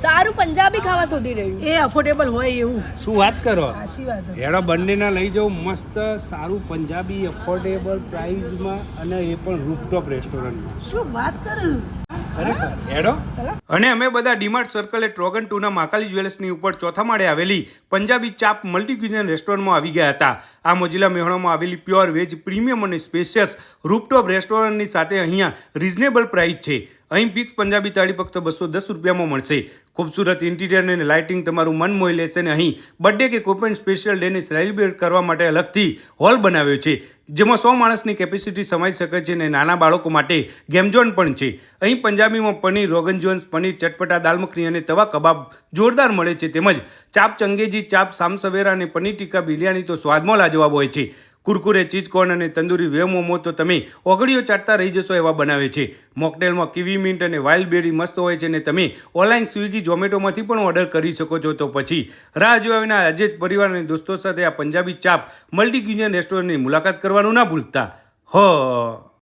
સારું પંજાબી ખાવા શોધી રહ્યું. એ અફોર્ડેબલ હોય એવું. શું વાત કરો? સાચી વાત ના હેડો બંનેના લઈ જાઉં મસ્ત સારું પંજાબી અફોર્ડેબલ પ્રાઇઝમાં અને એ પણ રૂપટોપ રેસ્ટોરન્ટમાં શું વાત કરું? અને અમે બધા ડીમાર્ટ સર્કલે ટ્રોગન ટુના માકાલી જ્વેલર્સની ઉપર ચોથા માળે આવેલી પંજાબી ચાપ મલ્ટી ક્યુઝન રેસ્ટોરન્ટમાં આવી ગયા હતા. આ મોજીલા મેહોણામાં આવેલી પ્યોર વેજ પ્રીમિયમ અને સ્પેશિયસ રૂપટોપ રેસ્ટોરન્ટની સાથે અહીંયા રિઝનેબલ પ્રાઇસ છે. અહીં પિક્સ પંજાબી થાળી ફક્ત બસો દસ રૂપિયામાં મળશે. ખૂબસૂરત ઇન્ટિરિયર અને લાઇટિંગ તમારું મન મોહી લેશે અને અહીં બર્થડે કે કોપન સ્પેશિયલ ડેને સેલિબ્રેટ કરવા માટે અલગથી હોલ બનાવ્યો છે. જેમાં સો માણસની કેપેસિટી સમાઈ શકે છે અને નાના બાળકો માટે ગેમઝોન પણ છે. અહીં પંજાબીમાં પનીર, રોગન જોન્સ પનીર, ચટપટા દાલ મખની અને તવા કબાબ જોરદાર મળે છે. તેમજ ચાપ ચંગેજી, ચાપ સામસવેરા અને પનીર ટીકા બિરયાની તો સ્વાદમાં લાજવાબ હોય છે. કુરકુરે ચીઝકોર્ન અને તંદૂરી વેવ મોમો તો તમે ઓગળીઓ ચાટતા રહી જશો એવા બનાવે છે. મોકટેલમાં કિવી મિન્ટ અને વાઇલ્ડ બેરી મસ્ત હોય છે અને તમે ઓનલાઈન સ્વિગી ઝોમેટોમાંથી પણ ઓર્ડર કરી શકો છો. તો પછી રાહ જોવાના વિના આજે જ પરિવાર અને દોસ્તો સાથે આ પંજાબી ચાપ મલ્ટી ક્યુઝન રેસ્ટોરન્ટની મુલાકાત કરવાનું ના ભૂલતા. હ.